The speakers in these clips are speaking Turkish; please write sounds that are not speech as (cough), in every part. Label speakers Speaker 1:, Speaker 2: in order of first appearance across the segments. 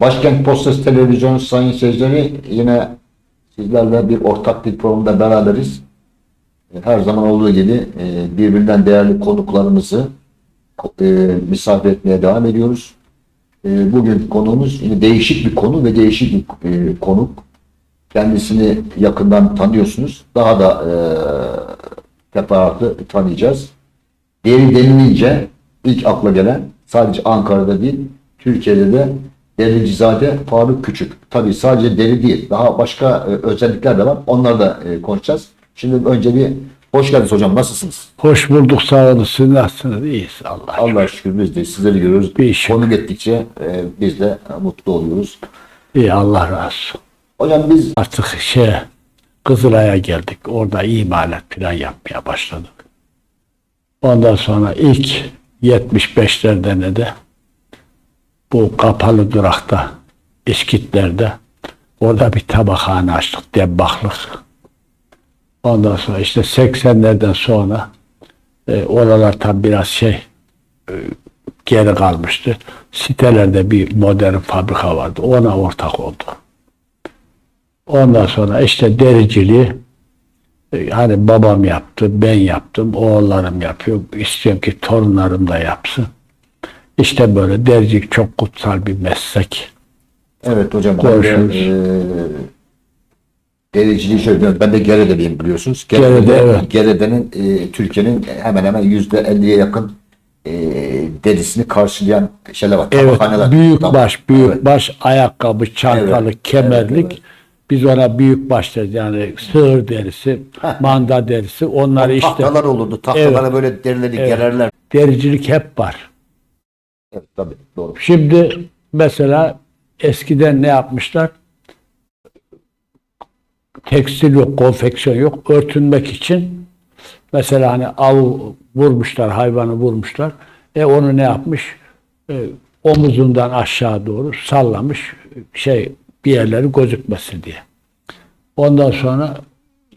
Speaker 1: Başkent Postası Televizyonu sayın seyircileri yine sizlerle bir ortak bir programda beraberiz. E, Her zaman olduğu gibi e, birbirinden değerli konuklarımızı e, misafir etmeye devam ediyoruz. Bugün konuğumuz yine değişik bir konu ve değişik bir konuk. Kendisini yakından tanıyorsunuz. Daha da teferruatlı tanıyacağız. Deri denilince ilk akla gelen sadece Ankara'da değil, Türkiye'de de Dericizade Faruk Küçük. Tabii sadece deri değil, daha başka e, özellikler de var. Onları da e, konuşacağız. Şimdi önce bir hoş geldiniz hocam. Nasılsınız?
Speaker 2: Hoş bulduk sağ olun. Siz nasılsınız? İyiyiz Allah.
Speaker 1: Allah'a şükür biz de sizleri görüyoruz.
Speaker 2: Bir iş yok.
Speaker 1: Konuk ettikçe e, biz de mutlu oluyoruz.
Speaker 2: İyi Allah razı olsun.
Speaker 1: Hocam biz
Speaker 2: Artık şey Kızılay'a geldik. Orada imalat plan yapmaya başladık. Ondan sonra ilk 75'lerde ne bu kapalı durakta İskitler'de orada bir tabakhane açtık. Debbahlık. Ondan sonra işte 80'lerden sonra e, oralar tam biraz şey e, geri kalmıştı. Sitelerde bir modern fabrika vardı. Ona ortak oldu. Ondan sonra işte dericiliği hani babam yaptı, ben yaptım, oğullarım yapıyor. İstiyorum ki torunlarım da yapsın. İşte böyle dericilik çok kutsal bir meslek.
Speaker 1: evet hocam ben
Speaker 2: Görüşürüz.
Speaker 1: e, dericiliği şöyle diyorum. Ben de Gerede'liyim biliyorsunuz.
Speaker 2: Gerede,
Speaker 1: Gerede'de,
Speaker 2: evet.
Speaker 1: Gerede'nin e, Türkiye'nin hemen hemen yüzde elliye yakın e, derisini karşılayan şeyler var.
Speaker 2: Evet,
Speaker 1: tabakhaneler.
Speaker 2: büyük
Speaker 1: Tamam.
Speaker 2: baş, büyük
Speaker 1: Evet.
Speaker 2: baş, ayakkabı, çantalı,
Speaker 1: Evet,
Speaker 2: kemerlik.
Speaker 1: evet, evet.
Speaker 2: Biz ona büyük baş deriz. Yani sığır derisi, (laughs) manda derisi. Onları işte
Speaker 1: Tahtalar olurdu. Tahtalara böyle derileri gererler.
Speaker 2: dericilik hep var.
Speaker 1: Evet tabii doğru.
Speaker 2: Şimdi mesela eskiden ne yapmışlar? Tekstil yok, konfeksiyon yok. Örtünmek için mesela hani av vurmuşlar, hayvanı vurmuşlar. E onu ne yapmış? E, omuzundan aşağı doğru sallamış şey bir yerleri gözükmesin diye. Ondan sonra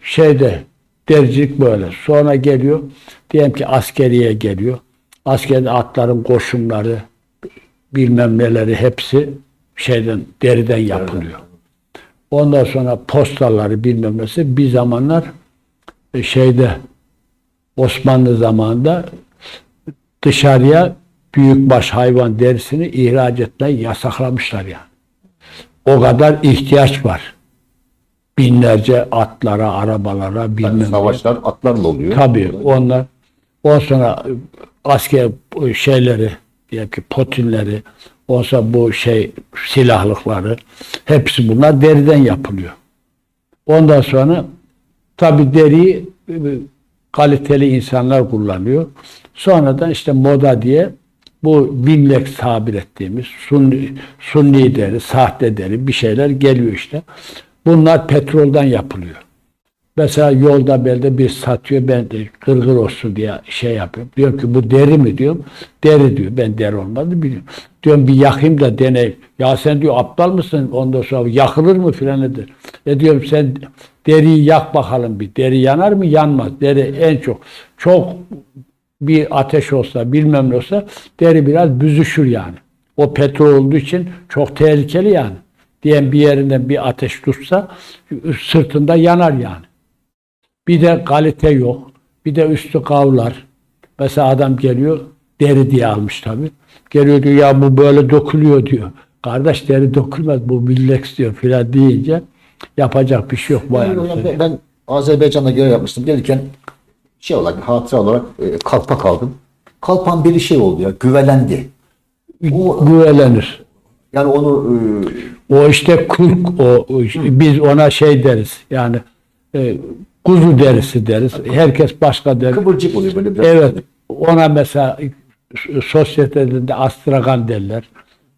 Speaker 2: şeyde dericilik böyle. Sonra geliyor diyelim ki askeriye geliyor. Askerde atların koşumları bilmem neleri hepsi şeyden deriden yapılıyor. Ondan sonra postaları bilmem nesi bir zamanlar e, şeyde Osmanlı zamanında dışarıya büyükbaş hayvan derisini ihraç etmeyi yasaklamışlar yani. O kadar ihtiyaç var. Binlerce atlara, arabalara, bilmem ne.
Speaker 1: Savaşlar atlarla oluyor.
Speaker 2: Tabii onlar. Ondan sonra asker şeyleri, diyelim ki potinleri, olsa bu şey silahlıkları, hepsi bunlar deriden yapılıyor. Ondan sonra tabii deriyi e, kaliteli insanlar kullanıyor. Sonradan işte moda diye bu bimlek tabir ettiğimiz sunni, sunni deri, sahte deri bir şeyler geliyor işte. Bunlar petrolden yapılıyor. Mesela yolda belde bir satıyor ben de gırgır olsun diye şey yapıyorum. Diyorum ki bu deri mi diyorum. Deri diyor. Ben deri olmadı biliyorum. Diyorum bir yakayım da deneyim. Ya sen diyor aptal mısın? Ondan sonra yakılır mı filan nedir? E diyorum sen deriyi yak bakalım bir. Deri yanar mı? Yanmaz. Deri en çok. Çok bir ateş olsa bilmem ne olsa deri biraz büzüşür yani. O petrol olduğu için çok tehlikeli yani. Diyen bir yerinden bir ateş tutsa sırtında yanar yani. Bir de kalite yok. Bir de üstü kavlar. Mesela adam geliyor deri diye almış tabi. Geliyor diyor ya bu böyle dökülüyor diyor. Kardeş deri dökülmez bu milleks diyor filan deyince yapacak bir şey yok
Speaker 1: ben, ben Azerbaycan'da görev yapmıştım. Gelirken şey olarak hatıra olarak e, kalpak aldım. Kalpan bir şey oldu ya güvelendi. O,
Speaker 2: Güvelenir.
Speaker 1: yani onu e,
Speaker 2: O işte kurk o, o işte biz ona şey deriz yani e, kuzu derisi deriz. Herkes başka der.
Speaker 1: kıvırcık oluyor böyle biraz.
Speaker 2: Evet. Ona mesela sosyetede astragan derler.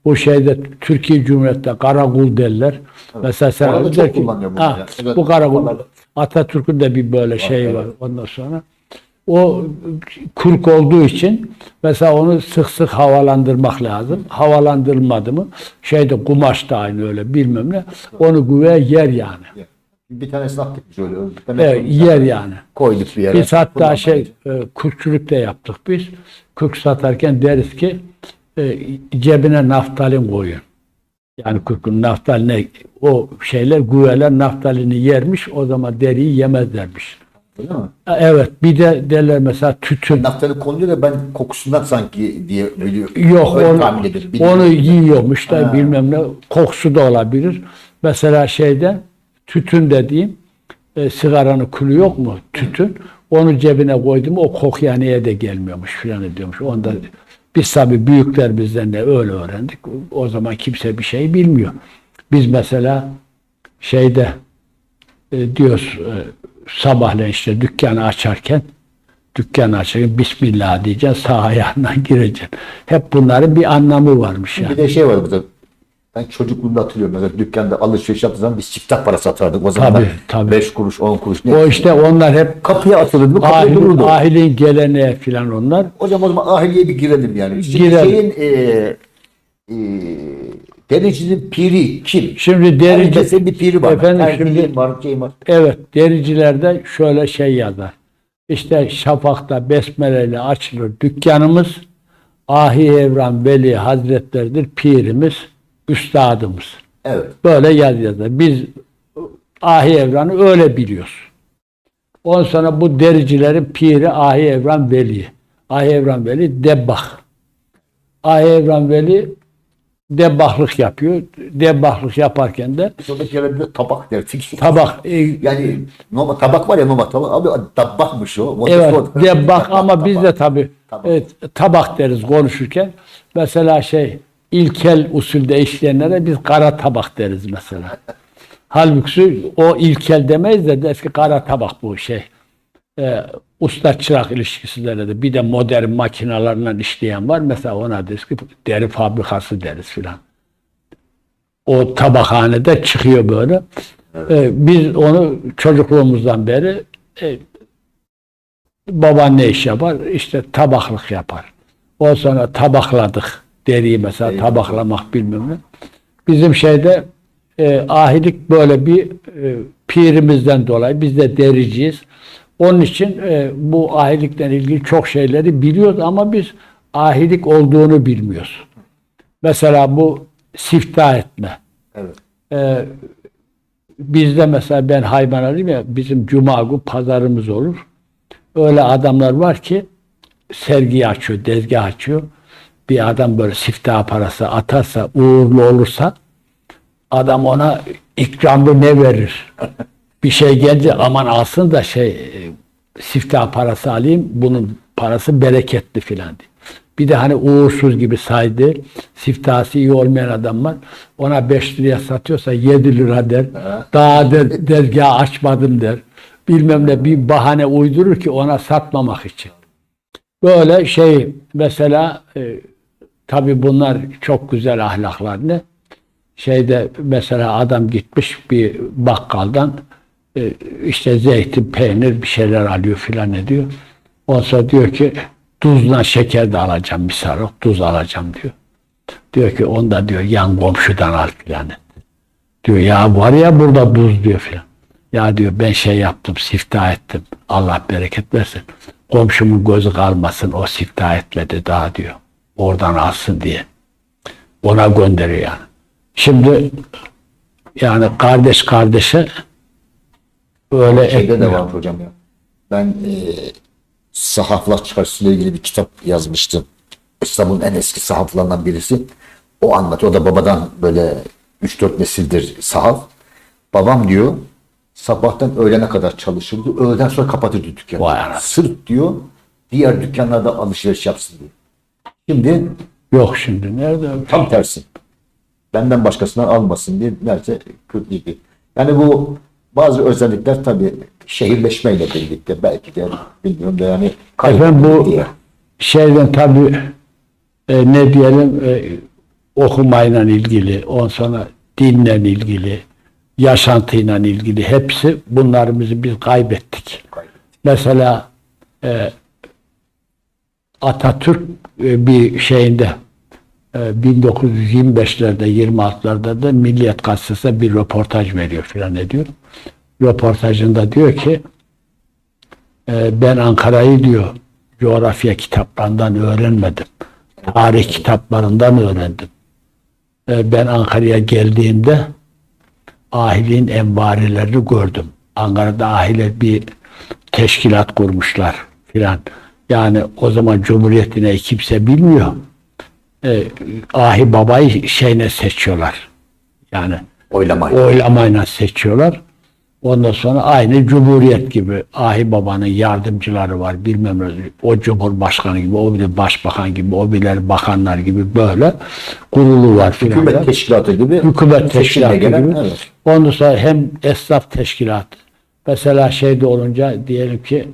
Speaker 2: Bu şeyde Türkiye Cumhuriyeti'nde karakul derler. Mesela sen
Speaker 1: Orada çok
Speaker 2: ki,
Speaker 1: kullanıyor bunu
Speaker 2: ha.
Speaker 1: Evet.
Speaker 2: bu karakul Atatürk'ün de bir böyle şey var ondan sonra. O kurk olduğu için mesela onu sık sık havalandırmak lazım. Havalandırılmadı mı şeyde kumaş da aynı öyle bilmem ne. Onu güve yer yani.
Speaker 1: Bir tanesini attık biz öyle.
Speaker 2: Evet, yer yani.
Speaker 1: koyduk bir yere.
Speaker 2: Biz hatta şey e, kürkçülük de yaptık biz. Kürk satarken deriz ki e, cebine naftalin koyun. Yani kürkün naftaline o şeyler güveler naftalini yermiş o zaman deriyi yemezlermiş.
Speaker 1: Öyle mi?
Speaker 2: Evet bir de derler mesela tütün.
Speaker 1: Naftali konuluyor da ben kokusundan sanki diye biliyorum.
Speaker 2: Yok
Speaker 1: Öyle
Speaker 2: onu, onu yiyormuş da
Speaker 1: Ha.
Speaker 2: bilmem ne kokusu da olabilir. Mesela şeyde tütün dediğim e, sigaranın külü yok mu tütün onu cebine koydum o kokuya niye de gelmiyormuş filan diyormuş. Onda biz tabi büyükler bizden de öyle öğrendik. O zaman kimse bir şey bilmiyor. Biz mesela şeyde e, diyoruz e, sabahleyin işte dükkanı açarken dükkanı açarken Bismillah diyeceksin sağ ayağından (laughs) gireceksin. Hep bunların bir anlamı varmış
Speaker 1: Bir
Speaker 2: yani.
Speaker 1: de şey var burada. Ben çocukluğumda hatırlıyorum. Mesela dükkanda alışveriş yaptığı zaman biz çiftah para satardık. O zaman
Speaker 2: Tabii, tabii.
Speaker 1: 5 kuruş, 10 kuruş. Ne?
Speaker 2: O işte onlar hep
Speaker 1: kapıya atılırdı. Kapıya
Speaker 2: ahil,
Speaker 1: dururdu.
Speaker 2: ahilin geleneği filan onlar.
Speaker 1: Hocam o zaman ahiliye bir girelim yani. Şimdi
Speaker 2: Girelim.
Speaker 1: Şeyin e, e, dericinin piri kim?
Speaker 2: Şimdi derici,
Speaker 1: Herkesin bir piri var.
Speaker 2: Efendim şimdi-
Speaker 1: var, şeyin var.
Speaker 2: evet dericilerde şöyle şey yazar. İşte şafakta besmeleyle açılır dükkanımız. Ahi Evran Veli Hazretleridir pirimiz, üstadımız.
Speaker 1: Evet.
Speaker 2: Böyle yaz yazar. Biz Ahi Evran'ı öyle biliyoruz. Ondan sonra bu dericilerin piri Ahi Evran Veli. Ahi Evran Veli debbah. Ahi Evran Veli debbahlık yapıyor. Debbahlık yaparken de
Speaker 1: bir de tabak derdik. (laughs)
Speaker 2: tabak e,
Speaker 1: Yani normal tabak var ya normal tabak. Abi tabakmış o.
Speaker 2: Evet,
Speaker 1: Motor-
Speaker 2: debbah ama biz de
Speaker 1: Tabak.
Speaker 2: tabi
Speaker 1: Tabak.
Speaker 2: evet, tabak deriz konuşurken. Mesela şey ilkel usulde işleyenlere biz kara tabak deriz mesela. (laughs) Halbuki o ilkel demeyiz de deriz ki kara tabak bu şey. Ee, usta çırak ilişkisi de bir de modern makinalarla işleyen var. Mesela ona deriz ki deri fabrikası deriz filan. O tabakhanede çıkıyor böyle. Ee, biz onu çocukluğumuzdan beri e, baban ne iş yapar? İşte tabaklık yapar. O sonra tabakladık deriyi mesela
Speaker 1: Eyvallah.
Speaker 2: tabaklamak bilmem ne. Bizim şeyde e, ahilik böyle bir e, pirimizden dolayı biz de dericiyiz. Onun için e, bu ahilikten ilgili çok şeyleri biliyoruz ama biz ahilik olduğunu bilmiyoruz. Mesela bu siftah etme.
Speaker 1: Evet.
Speaker 2: Ee, bizde mesela ben hayvan alayım ya bizim cuma günü pazarımız olur. Öyle adamlar var ki sergi açıyor, tezgah açıyor. Bir adam böyle siftah parası atarsa, uğurlu olursa adam ona ikramlı ne verir? (laughs) Bir şey geldi aman alsın da şey e, siftah parası alayım bunun parası bereketli filan diye. Bir de hani uğursuz gibi saydı. Siftahı iyi olmayan adam var. Ona 5 liraya satıyorsa 7 lira der. Daha der, dezgah açmadım der. Bilmem ne bir bahane uydurur ki ona satmamak için. Böyle şey mesela e, tabi bunlar çok güzel ahlaklar ne? Şeyde mesela adam gitmiş bir bakkaldan işte zeytin, peynir bir şeyler alıyor filan ediyor. Onsa diyor ki tuzla şeker de alacağım bir sarık, tuz alacağım diyor. Diyor ki onda diyor yan komşudan al filan. Diyor ya var ya burada tuz diyor filan. Ya diyor ben şey yaptım, siftah ettim. Allah bereket versin. Komşumun gözü kalmasın o siftah etmedi daha diyor. Oradan alsın diye. Ona gönderiyor yani. Şimdi yani kardeş kardeşe öyle
Speaker 1: Şeyde de var hocam ya. Ben e, sahaflar çarşısıyla ilgili bir kitap yazmıştım. İstanbul'un en eski sahaflarından birisi. O anlatıyor. O da babadan böyle 3-4 nesildir sahaf. Babam diyor sabahtan öğlene kadar çalışırdı. Öğleden sonra kapatırdı dükkanı.
Speaker 2: Vay anasını.
Speaker 1: Sırf diyor diğer dükkanlarda alışveriş yapsın diyor. Şimdi
Speaker 2: Yok şimdi nerede?
Speaker 1: tam tersi. Benden başkasından almasın diye neredeyse 47. Yani bu bazı özellikler tabii şehirleşmeyle birlikte belki de bilmiyorum da yani
Speaker 2: Efendim bu
Speaker 1: diye.
Speaker 2: şeyden tabii e, ne diyelim e, okumayla ilgili, ondan sonra dinle ilgili, yaşantıyla ilgili hepsi bunlarımızı biz kaybettik. Mesela e, Atatürk e, bir şeyinde 1925'lerde 26'larda da Milliyet Gazetesi'ne bir röportaj veriyor filan ediyor. röportajında diyor ki e, ben Ankara'yı diyor coğrafya kitaplarından öğrenmedim. Tarih kitaplarından öğrendim. E, ben Ankara'ya geldiğimde ahiliğin envarilerini gördüm. Ankara'da ahiler bir teşkilat kurmuşlar filan. Yani o zaman Cumhuriyet'ine kimse bilmiyor. E, ahi babayı şeyine seçiyorlar. Yani
Speaker 1: Oylamayla.
Speaker 2: oylamayla seçiyorlar. Ondan sonra aynı Cumhuriyet gibi Ahi Baba'nın yardımcıları var. Bilmem ne. O Cumhurbaşkanı gibi, o bile Başbakan gibi, o bile bakanlar gibi böyle kurulu var filan.
Speaker 1: Hükümet teşkilatı gibi.
Speaker 2: Hükümet teşkilatı
Speaker 1: gelen,
Speaker 2: gibi.
Speaker 1: Evet.
Speaker 2: Ondan sonra hem esnaf teşkilatı. Mesela şeyde olunca diyelim ki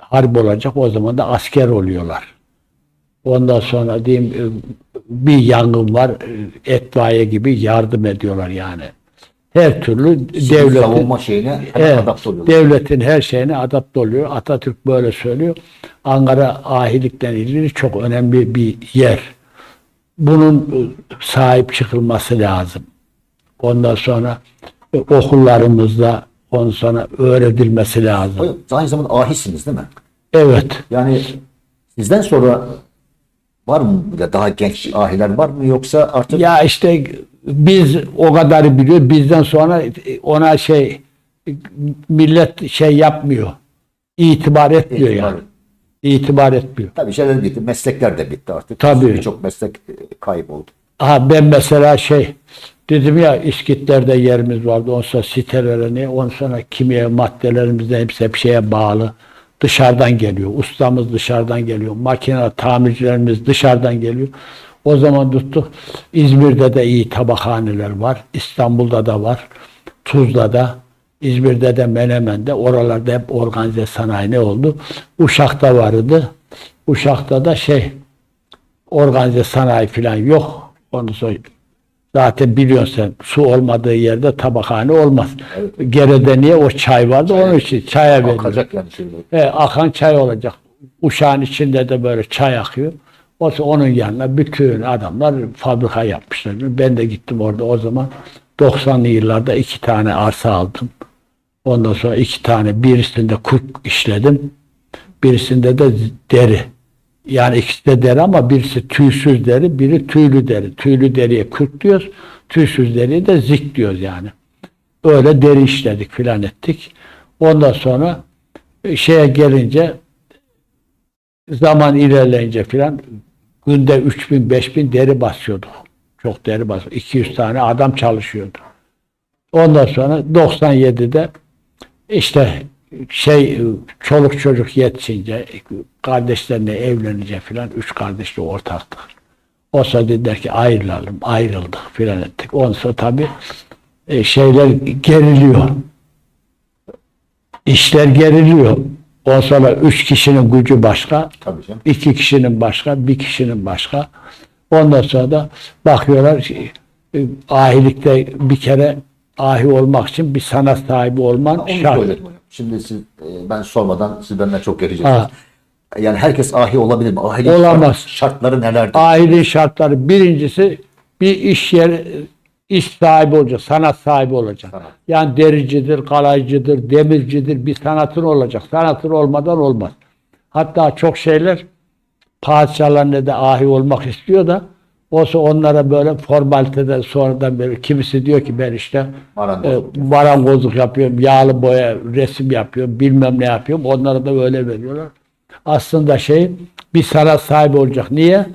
Speaker 2: harp olacak o zaman da asker oluyorlar. Ondan sonra diyeyim e, bir yangın var e, etfaiye gibi yardım ediyorlar yani. Her türlü
Speaker 1: Sivil
Speaker 2: devletin
Speaker 1: savunma şeyine
Speaker 2: Evet,
Speaker 1: adapte
Speaker 2: devletin her şeyine adapte oluyor. Atatürk böyle söylüyor. Ankara ahilikten ilgili çok önemli bir yer. Bunun e, sahip çıkılması lazım. Ondan sonra okullarımızda ondan sonra öğretilmesi lazım.
Speaker 1: Aynı zamanda ahisiniz değil mi?
Speaker 2: Evet.
Speaker 1: Yani sizden sonra var mı böyle daha genç ahiler var mı yoksa artık
Speaker 2: Ya işte biz o kadarı biliyor. Bizden sonra ona şey millet şey yapmıyor. İtibar etmiyor
Speaker 1: İtibar-
Speaker 2: yani. İtibar etmiyor.
Speaker 1: tabii şeyler bitti, meslekler de bitti artık.
Speaker 2: Tabii.
Speaker 1: Birçok meslek e, kayboldu.
Speaker 2: Ha ben mesela şey dedim ya İskitlerde yerimiz vardı. Ondan sonra sitelere ne? Ondan sonra kimya maddelerimiz de hepsi hep şeye bağlı. Dışarıdan geliyor. Ustamız dışarıdan geliyor. Makine tamircilerimiz dışarıdan geliyor. O zaman tuttuk. İzmir'de de iyi tabakhaneler var. İstanbul'da da var. Tuzla'da, İzmir'de de Menemen'de. Oralarda hep organize sanayi ne oldu? Uşak'ta vardı. Uşak'ta da şey organize sanayi falan yok. Onu sonra zaten biliyorsun sen su olmadığı yerde tabakhane olmaz. Geride niye o çay vardı onun için çaya veriyor.
Speaker 1: Akacak yani şimdi.
Speaker 2: He, akan çay olacak. Uşağın içinde de böyle çay akıyor. O onun yanına bütün adamlar fabrika yapmışlar. Ben de gittim orada o zaman 90'lı yıllarda iki tane arsa aldım. Ondan sonra iki tane birisinde kurt işledim. Birisinde de deri. Yani ikisi de deri ama birisi tüysüz deri, biri tüylü deri. Tüylü deriye kurt diyoruz, tüysüz deriye de zik diyoruz yani. Öyle deri işledik filan ettik. Ondan sonra e, şeye gelince zaman ilerleyince filan günde 3000 5000 deri basıyorduk. Çok deri basıyorduk. 200 tane adam çalışıyordu. Ondan sonra 97'de işte şey çoluk çocuk yetişince kardeşlerine evlenince filan üç kardeşle ortaktık. O sırada dediler ki ayrılalım, ayrıldık filan ettik. Ondan sonra tabii e, şeyler geriliyor. İşler geriliyor. Ondan sonra üç kişinin gücü başka,
Speaker 1: Tabii canım.
Speaker 2: iki kişinin başka, bir kişinin başka. Ondan sonra da bakıyorlar e, ahilikte bir kere ahi olmak için bir sanat sahibi olman şart.
Speaker 1: Şimdi siz, e, ben sormadan siz benden çok geleceksiniz.
Speaker 2: Ha.
Speaker 1: Yani herkes ahi olabilir mi? Ahiliğin
Speaker 2: Olamaz.
Speaker 1: şart- şartları nelerdir?
Speaker 2: Aile şartları birincisi bir iş yeri iş sahibi olacak, sanat sahibi olacak.
Speaker 1: Sanat.
Speaker 2: Yani dericidir, kalaycıdır, demircidir, bir sanatın olacak. Sanatın olmadan olmaz. Hatta çok şeyler padişahlar ne de ahi olmak istiyor da olsa onlara böyle formalitede sonradan böyle kimisi diyor ki ben işte
Speaker 1: Marangozluk
Speaker 2: e, marangozluk yapıyorum, yağlı boya resim yapıyorum, bilmem ne yapıyorum. Onlara da öyle veriyorlar. Aslında şey bir sanat sahibi olacak. Niye?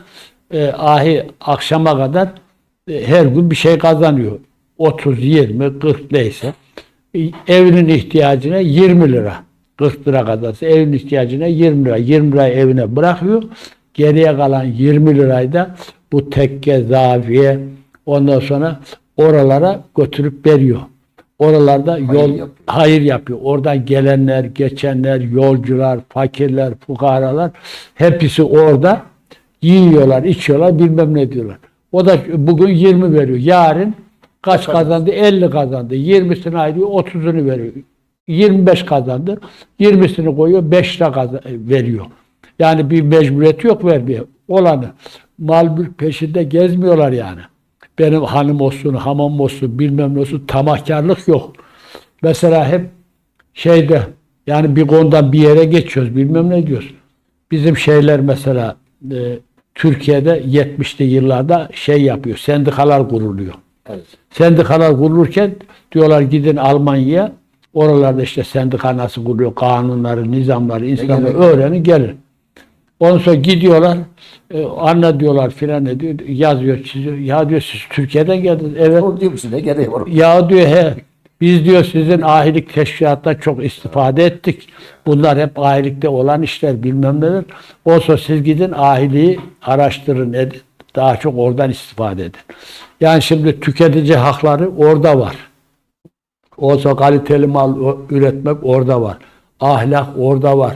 Speaker 2: E, ahi akşama kadar e, her gün bir şey kazanıyor. 30, 20, 40 neyse. E, evinin ihtiyacına 20 lira. 40 lira kazansa evin ihtiyacına 20 lira. 20 lirayı evine bırakıyor. Geriye kalan 20 lirayı da bu tekke, zaviye ondan sonra oralara götürüp veriyor. Oralarda yol
Speaker 1: yapıyor.
Speaker 2: hayır yapıyor. Oradan gelenler, geçenler, yolcular, fakirler, fukaralar hepsi orada yiyorlar, içiyorlar, bilmem ne diyorlar. O da bugün 20 veriyor. Yarın kaç kazandı? 50 kazandı. 20'sini ayırıyor, 30'unu veriyor. 25 kazandı. 20'sini koyuyor, 5 lira veriyor. Yani bir mecburiyeti yok vermiyor. Olanı mal mülk peşinde gezmiyorlar yani. Benim hanım olsun, hamam olsun, bilmem ne olsun tamahkarlık yok. Mesela hep şeyde yani bir konudan bir yere geçiyoruz bilmem ne diyoruz. Bizim şeyler mesela e, Türkiye'de 70'li yıllarda şey yapıyor. Sendikalar kuruluyor.
Speaker 1: Evet.
Speaker 2: Sendikalar kurulurken diyorlar gidin Almanya'ya oralarda işte sendika nasıl kuruluyor, kanunları, nizamları, insanları öğrenin gelin. Ondan sonra gidiyorlar, e, anne diyorlar filan ne diyor, yazıyor, çiziyor. Ya diyor siz Türkiye'den geldiniz. Evet.
Speaker 1: O diyor musun ne gereği var?
Speaker 2: Ya diyor he biz diyor sizin ahilik teşkilatında çok istifade ettik. Bunlar hep ahilikte olan işler bilmem neler. Olsa siz gidin ahiliği araştırın edin. Daha çok oradan istifade edin. Yani şimdi tüketici hakları orada var. Olsa kaliteli mal üretmek orada var. Ahlak orada var.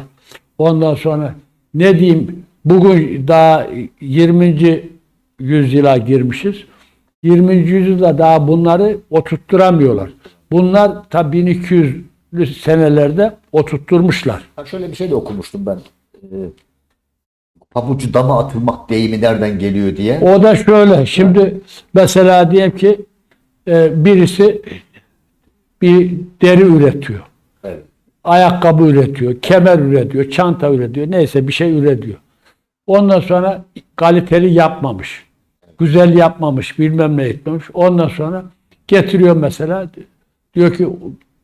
Speaker 2: Ondan sonra ne diyeyim bugün daha 20. yüzyıla girmişiz. 20. yüzyılda daha bunları oturtturamıyorlar. Bunlar ta 1200'lü senelerde oturtturmuşlar.
Speaker 1: Ha, şöyle bir şey de okumuştum ben. Ee, pabucu dama atılmak deyimi nereden geliyor diye.
Speaker 2: O da şöyle. Şimdi mesela diyelim ki e, birisi bir deri üretiyor. Ayakkabı üretiyor, kemer üretiyor, çanta üretiyor, neyse bir şey üretiyor. Ondan sonra kaliteli yapmamış, güzel yapmamış, bilmem ne etmemiş. Ondan sonra getiriyor mesela, diyor ki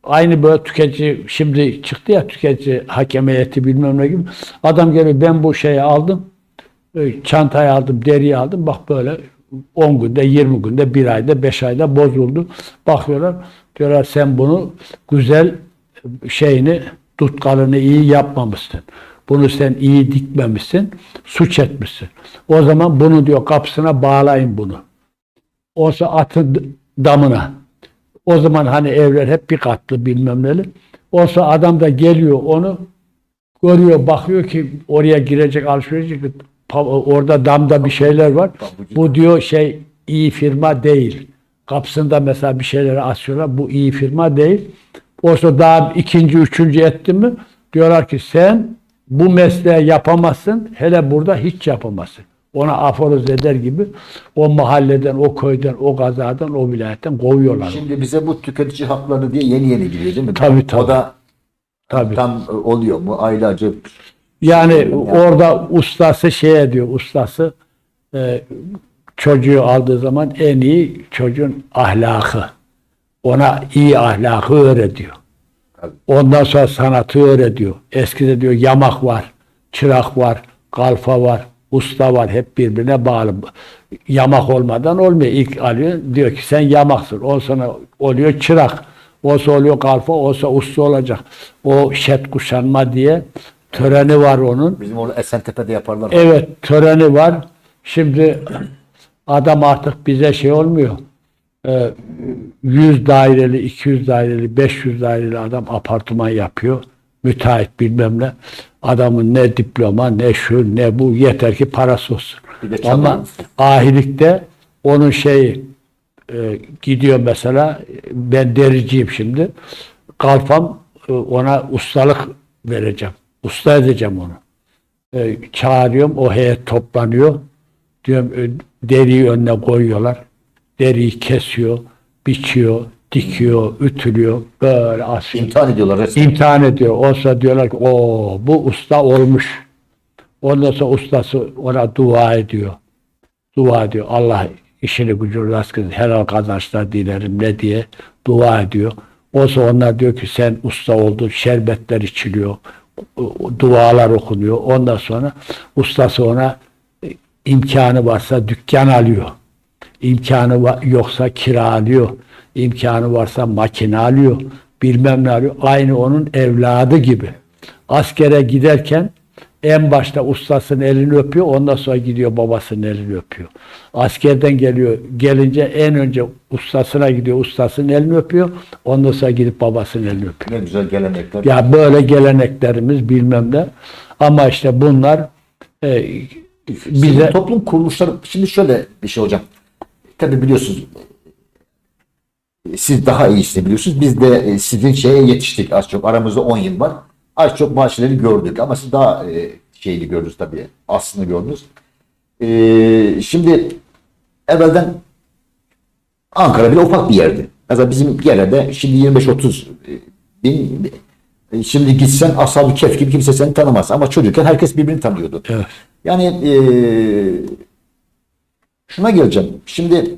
Speaker 2: aynı böyle tüketici, şimdi çıktı ya tüketici hakem heyeti bilmem ne gibi. Adam geliyor ben bu şeyi aldım, e, çantayı aldım, deriyi aldım, bak böyle 10 günde, 20 günde, 1 ayda, 5 ayda bozuldu. Bakıyorlar, diyorlar sen bunu güzel şeyini tutkalını iyi yapmamışsın. Bunu sen iyi dikmemişsin. Suç etmişsin. O zaman bunu diyor kapısına bağlayın bunu. Olsa atın damına. O zaman hani evler hep bir katlı bilmem neli. Olsa adam da geliyor onu görüyor bakıyor ki oraya girecek alışveriş orada damda bir şeyler var. Bu diyor şey iyi firma değil. Kapısında mesela bir şeyleri asıyorlar. Bu iyi firma değil. Oysa daha ikinci, üçüncü etti mi diyorlar ki sen bu mesleği yapamazsın. Hele burada hiç yapamazsın. Ona aforoz eder gibi o mahalleden, o köyden, o kazadan, o vilayetten kovuyorlar.
Speaker 1: Şimdi bize bu tüketici hakları diye yeni yeni giriyor değil mi?
Speaker 2: Tabii, tabii.
Speaker 1: O da
Speaker 2: Tabii.
Speaker 1: tam oluyor mu? Aylarca
Speaker 2: Yani orada ustası şeye diyor, ustası e, çocuğu aldığı zaman en iyi çocuğun ahlakı. Ona iyi ahlakı öğretiyor. Ondan sonra sanatı öğretiyor. Eskide diyor yamak var, çırak var, kalfa var, usta var. Hep birbirine bağlı. Yamak olmadan olmuyor. İlk alıyor. Diyor ki sen yamaksın. Ondan sonra oluyor çırak. Olsa oluyor kalfa, olsa usta olacak. O şet kuşanma diye töreni var onun.
Speaker 1: bizim orada Esentepe'de yaparlar.
Speaker 2: Evet töreni var. Şimdi adam artık bize şey olmuyor. Ee, 100 daireli, 200 daireli, 500 daireli adam apartman yapıyor. Müteahhit bilmem ne. Adamın ne diploma, ne şu, ne bu. Yeter ki parası olsun. Ama ahilikte onun şeyi e, gidiyor mesela ben dericiyim şimdi. Kalfam e, ona ustalık vereceğim. Usta edeceğim onu. E, çağırıyorum o heyet toplanıyor. Diyorum e, deriyi önüne koyuyorlar. Deriyi kesiyor, biçiyor, dikiyor, ütülüyor. Böyle asıyor.
Speaker 1: İmtihan ediyorlar resmen.
Speaker 2: İmtihan ediyor. Olsa diyorlar ki o bu usta olmuş. Ondan sonra ustası ona dua ediyor. Dua ediyor. Allah işini gücünü rast kılsın. Helal kazançlar dilerim ne diye dua ediyor. Olsa onlar diyor ki sen usta oldun. Şerbetler içiliyor. Dualar okunuyor. Ondan sonra ustası ona imkanı varsa dükkan alıyor. İmkanı va- yoksa kira alıyor. İmkanı varsa makine alıyor. Bilmem ne alıyor. Aynı onun evladı gibi. Askere giderken en başta ustasının elini öpüyor. Ondan sonra gidiyor babasının elini öpüyor. Askerden geliyor. Gelince en önce ustasına gidiyor. Ustasının elini öpüyor. Ondan sonra gidip babasının elini öpüyor.
Speaker 1: Ne güzel gelenekler.
Speaker 2: Ya böyle geleneklerimiz bilmem ne. Ama işte bunlar e,
Speaker 1: Bize...
Speaker 2: bize
Speaker 1: toplum kuruluşları şimdi şöyle bir şey hocam. Tabii biliyorsunuz siz daha iyisini biliyorsunuz. Biz de e, sizin şeye yetiştik az çok. Aramızda 10 yıl var. Az çok maaşları gördük ama siz daha e, şeyli gördünüz tabii. Aslını gördünüz. E, şimdi evvelden Ankara bile ufak bir yerdi. Mesela bizim yerlerde şimdi 25-30 bin Şimdi gitsen ashab-ı kehf gibi kimse seni tanımaz. Ama çocukken herkes birbirini tanıyordu.
Speaker 2: Evet.
Speaker 1: Yani e, şuna geleceğim. Şimdi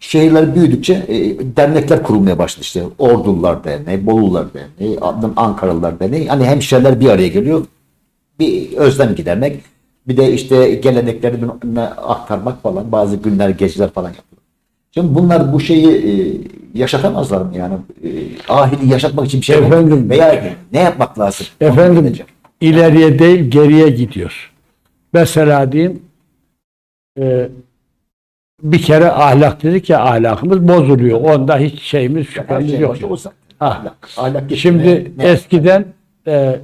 Speaker 1: şehirler büyüdükçe e, dernekler kurulmaya başladı işte. Ordulular Derneği, Bolular Derneği, Ankaralılar Derneği. Hani hemşehriler bir araya geliyor. Bir özlem gidermek. Bir de işte geleneklerini aktarmak falan. Bazı günler, geceler falan yapıyor. Şimdi bunlar bu şeyi e, yaşatamazlar mı yani? E, ahili yaşatmak için bir şey
Speaker 2: Efendim.
Speaker 1: veya ne yapmak lazım?
Speaker 2: Efendim ileriye değil geriye gidiyor. Mesela diyeyim e, bir kere ahlak dedik ya ahlakımız bozuluyor. Onda hiç şeyimiz şüphemiz
Speaker 1: şey
Speaker 2: yok.
Speaker 1: olsa. Ahlak. Ahlak
Speaker 2: Şimdi
Speaker 1: ne-
Speaker 2: eskiden e,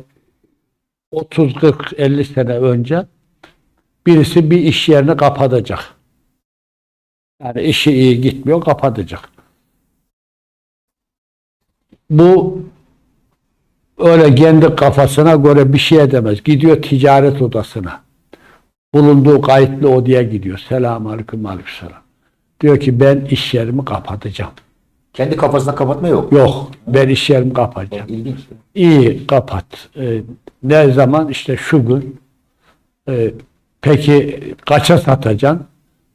Speaker 2: 30 40 50 sene önce birisi bir iş yerini kapatacak. Yani işi iyi gitmiyor kapatacak. Bu öyle kendi kafasına göre bir şey edemez. Gidiyor ticaret odasına. Bulunduğu kayıtlı odaya gidiyor. Selamun aleyküm aleykümselam. Diyor ki ben iş yerimi kapatacağım.
Speaker 1: Kendi kafasına kapatma yok.
Speaker 2: Yok ben iş yerimi kapatacağım.
Speaker 1: İlginç.
Speaker 2: İyi kapat. Ee, ne zaman işte şu gün Ee, peki kaça satacaksın?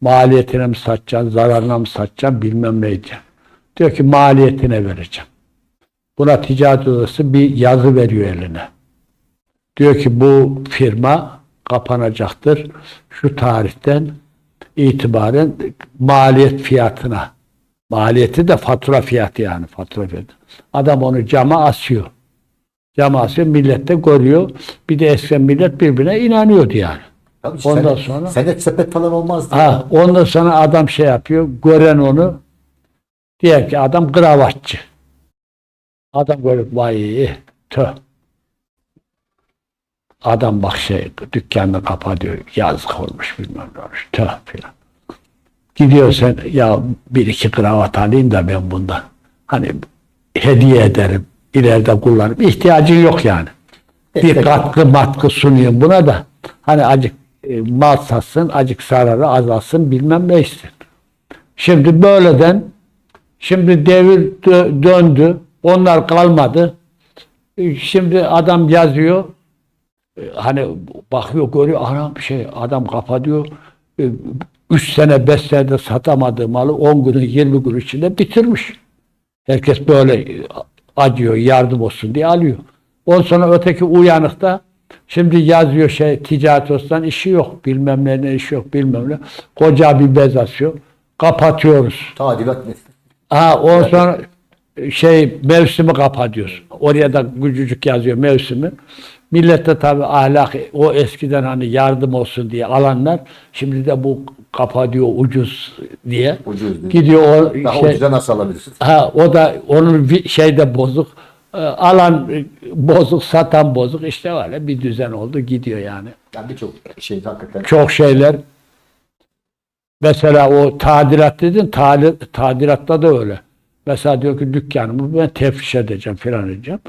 Speaker 2: Maliyetine mi satacaksın? Zararına mı satacaksın? Bilmem ne diyeceksin. Diyor ki maliyetine vereceğim. Buna ticaret odası bir yazı veriyor eline. Diyor ki bu firma kapanacaktır. Şu tarihten itibaren maliyet fiyatına maliyeti de fatura fiyatı yani fatura fiyatı. Adam onu cama asıyor. Cama asıyor. Millet de görüyor. Bir de eskiden millet birbirine inanıyordu yani.
Speaker 1: Tabii
Speaker 2: Ondan
Speaker 1: senet,
Speaker 2: sonra-
Speaker 1: senet sepet falan olmazdı.
Speaker 2: Ha, ondan sonra adam şey yapıyor. Gören onu diyor ki adam kravatçı. Adam görüp vay tüh. Adam bak şey dükkanını kapatıyor. Yazık olmuş bilmem ne olmuş. Tüh filan. Gidiyor sen ya bir iki kravat alayım da ben bundan. Hani hediye ederim. ileride kullanırım. İhtiyacın yok yani. Bir katkı matkı sunayım buna da. Hani acık e, mal satsın, acık zararı azalsın bilmem ne ister. Şimdi böyleden şimdi devir dö- döndü. Onlar kalmadı. E, Şimdi adam yazıyor. E, Hani bakıyor görüyor anam şey adam kapatıyor. 3 sene 5 senede satamadığı malı 10 günün 20 gün içinde bitirmiş. Herkes böyle e, acıyor, yardım olsun diye alıyor. Ondan sonra öteki uyanıkta şimdi yazıyor şey ticaret olsan işi yok, bilmem ne ne işi yok, bilmem ne. Koca bir bez asıyor. Kapatıyoruz.
Speaker 1: Tadilat ne?
Speaker 2: Ha ondan sonra şey mevsimi kapatıyoruz. Oraya da küçücük yazıyor mevsimi. Millette tabi ahlak o eskiden hani yardım olsun diye alanlar şimdi de bu kapatıyor ucuz diye.
Speaker 1: Ucuz diye.
Speaker 2: Gidiyor o
Speaker 1: Daha
Speaker 2: şey,
Speaker 1: ucuza nasıl alabilirsin?
Speaker 2: Ha o da onun bir şeyde bozuk. Ee, Alan e, bozuk, satan bozuk. işte öyle bir düzen oldu gidiyor yani.
Speaker 1: Yani birçok şey hakikaten.
Speaker 2: Çok şeyler mesela o tadilat dedin tadilatta da öyle. Mesela diyor ki dükkanımı ben tefriş edeceğim filan edeceğim.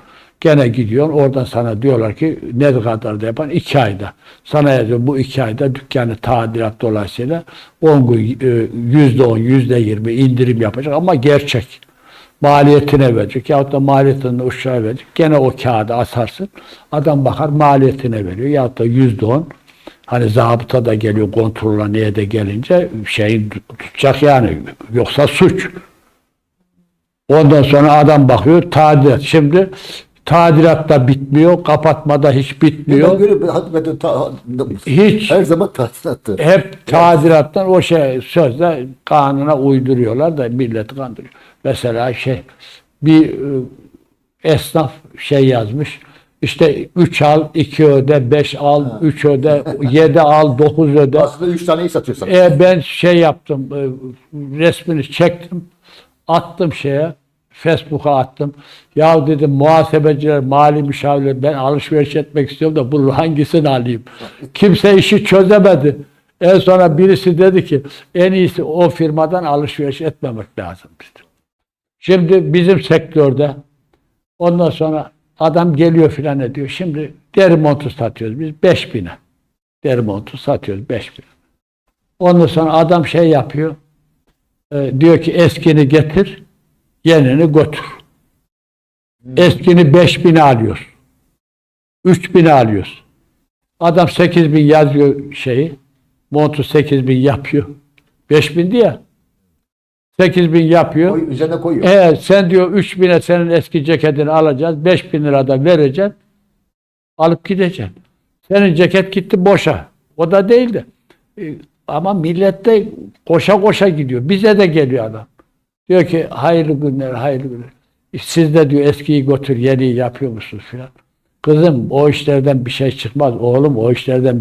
Speaker 2: Gene gidiyorsun oradan sana diyorlar ki ne kadar da yapan? iki ayda. Sana yazıyor bu iki ayda dükkanı tadilat dolayısıyla 10 gün e, yüzde on yüzde yirmi indirim yapacak ama gerçek maliyetine verecek yahut da maliyetini uşağı verecek. Gene o kağıdı asarsın. Adam bakar maliyetine veriyor yahut da yüzde on. Hani zabıta da geliyor kontrola niye de gelince şeyi tutacak yani. Yoksa suç. Ondan sonra adam bakıyor tadilat. Şimdi tadilat da bitmiyor. Kapatma da hiç
Speaker 1: Ben
Speaker 2: bitmiyor.
Speaker 1: görüyorum, hakikaten ta-
Speaker 2: Hiç
Speaker 1: her zaman tadilattı.
Speaker 2: hep tadilattan o şey sözde kanuna uyduruyorlar da milleti kandırıyor. Mesela şey bir e, esnaf şey yazmış. İşte 3 al, 2 öde, 5 al, 3 öde, (laughs) 7 al, 9 öde.
Speaker 1: Aslında üç taneyi satıyorsan.
Speaker 2: E, ben şey yaptım, e, resmini çektim, attım şeye, Facebook'a attım. Ya dedim muhasebeciler, mali müşavirler ben alışveriş etmek istiyorum da bunu hangisini alayım? Kimse işi çözemedi. En sonra birisi dedi ki en iyisi o firmadan alışveriş etmemek lazım dedi. Şimdi bizim sektörde ondan sonra adam geliyor filan ediyor. Şimdi deri montu satıyoruz biz 5000'e. Deri montu satıyoruz 5000'e. Ondan sonra adam şey yapıyor. e, diyor ki eskini getir, yenini götür. Eskini 5000'e alıyor. 3000 alıyoruz. Adam 8000 yazıyor şeyi. Montu 8000 yapıyor. 5000 diye. 8000 yapıyor.
Speaker 1: Koy, üzerine koyuyor.
Speaker 2: Eğer sen diyor 3000'e senin eski ceketini alacağız. 5000 lira da vereceksin. Alıp gideceksin. Senin ceket gitti boşa. O da değil de. E, Ama millette koşa koşa gidiyor. Bize de geliyor adam. Diyor ki hayırlı günler, hayırlı günler. Siz de diyor eskiyi götür, yeniyi yapıyor musunuz filan. Kızım o işlerden bir şey çıkmaz. Oğlum o işlerden bir